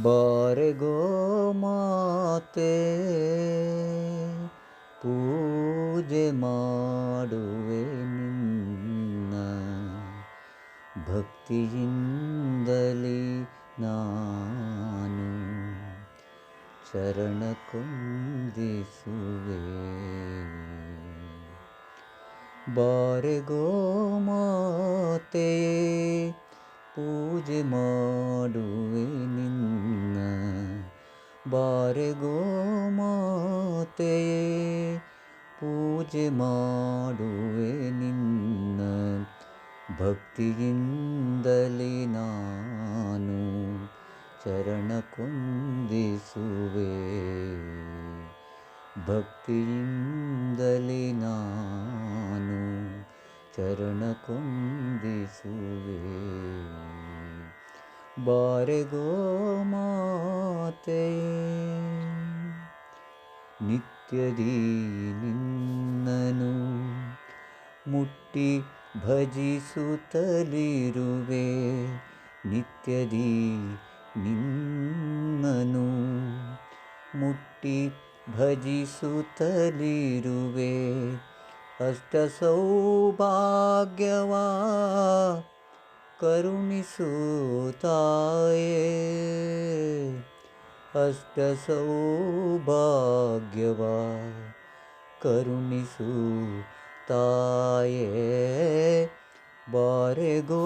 ಬಾರೆ ಮಾತೆ ಪೂಜೆ ಮಾಡುವೆ ನಿನ್ನ ಭಕ್ತಿಯಿಂದಲೇ ನಾನು ಚರಣ ಕುಂದಿಸುವೆ ಬಾರೆ ಮಾತೆ ಪೂಜೆ ಮಾಡುವೆ ನಿನ್ನ ಬಾರೆ ಮಾತೆಯೇ ಪೂಜೆ ಮಾಡುವೆ ನಿನ್ನ ಭಕ್ತಿಯಿಂದಲೇ ನಾನು ಚರಣ ಕುಂದಿಸುವೆ. ಭಕ್ತಿಯಿಂದಲೇ ನಾನು ಚರಣ ಕುಂದಿಸುವೆ. ಬಾರೆಗೋ ಮಾತೆ ನಿತ್ಯದಿ ನಿನ್ನನು ಮುಟ್ಟಿ ಭಜಿಸುತ್ತಲಿರುವೆ. ನಿತ್ಯದೀ ನಿನ್ನನು ಮುಟ್ಟಿ ಭಜಿಸುತ್ತಲಿರುವೆ. ಅಷ್ಟ ಸೌಭಾಗ್ಯವಾ ಕರುಣಿಸು ತಾಯೇ ಅಷ್ಟ ಸೌಭಾಗ್ಯವಾ ಕರುಣಿಸು ತಾಯೇ ಬಾರೆಗೋ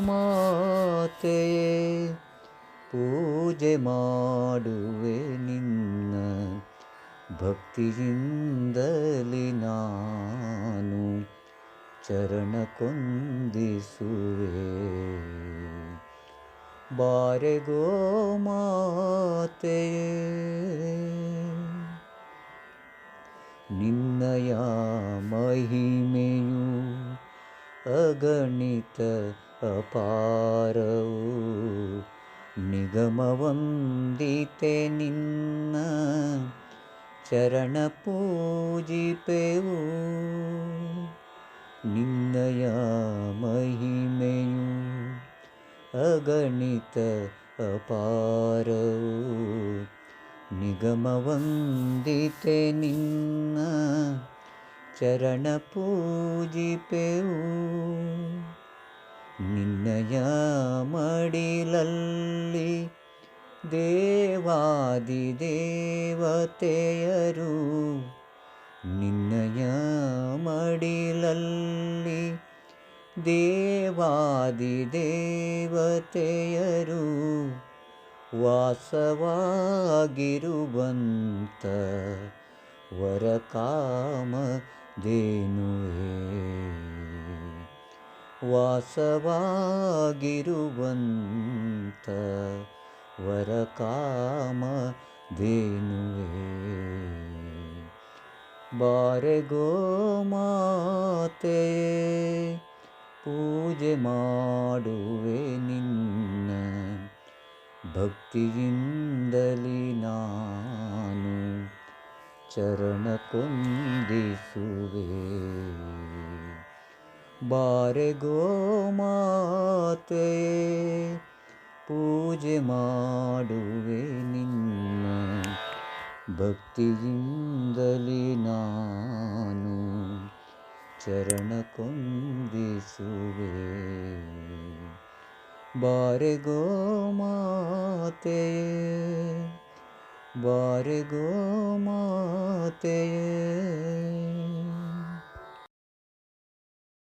ಮಾತೆಯೇ ಪೂಜೆ ಮಾಡುವೆ ನಿನ್ನ ಭಕ್ತಿಯಿಂದಲಿ ನಾನು ಚರಣ ಕೊಂದಿಸುವೆ. ಬಾರೆಗೋ ಮಾತೆಯೇ ನಿನ್ನಯ ಮಹಿಮೆಯು ಅಗಣಿತ ಅಪಾರವು. ನಿಗಮವಂದಿತೆ ನಿನ್ನ ಚರಣ ಪೂಜಿಪೆವು. ನಿನ್ನಯ ಅಗಣಿತ ಅಪಾರವು ನಿಗಮವಂದಿತೆ ನಿನ್ನ ಚರಣ ಪೂಜಿಪೆವು. ನಿನ್ನಯ ಮಡಿಲಲ್ಲಿ ದೇವಾದಿ ದೇವತೆಯರು. ನಿನ್ನಯ ಮಡಿಲಲ್ಲಿ ದೇವಾದಿ ದೇವತೆಯರು ವಾಸವಾಗಿರುವಂತ ವರಕಾಮ ದೇನುವೆ. ವಾಸವಾಗಿರುವಂತ ವರಕಾಮ ದೇನುವೆ. ಬಾರೆಗೋ ಮಾತೆಯೇ ಪೂಜೆ ಮಾಡುವೆ ನಿನ್ನ ಭಕ್ತಿಯಿಂದಲಿ ನಾನು ಚರಣ ಕೊಂದಿಸುವೆ. ಬಾರೆಗೋ ಮಾತೆಯೇ ಪೂಜೆ ಮಾಡುವೆ ನಿನ್ನ ಭಕ್ತಿಯಿಂದಲಿ ನಾನು ಚರಣ ಕೊಂದಿಸುವೆ ಬಾರೆಗೋ ಮಾತೆಯೇ ಬಾರೆಗೋ ಮಾತೆಯೇ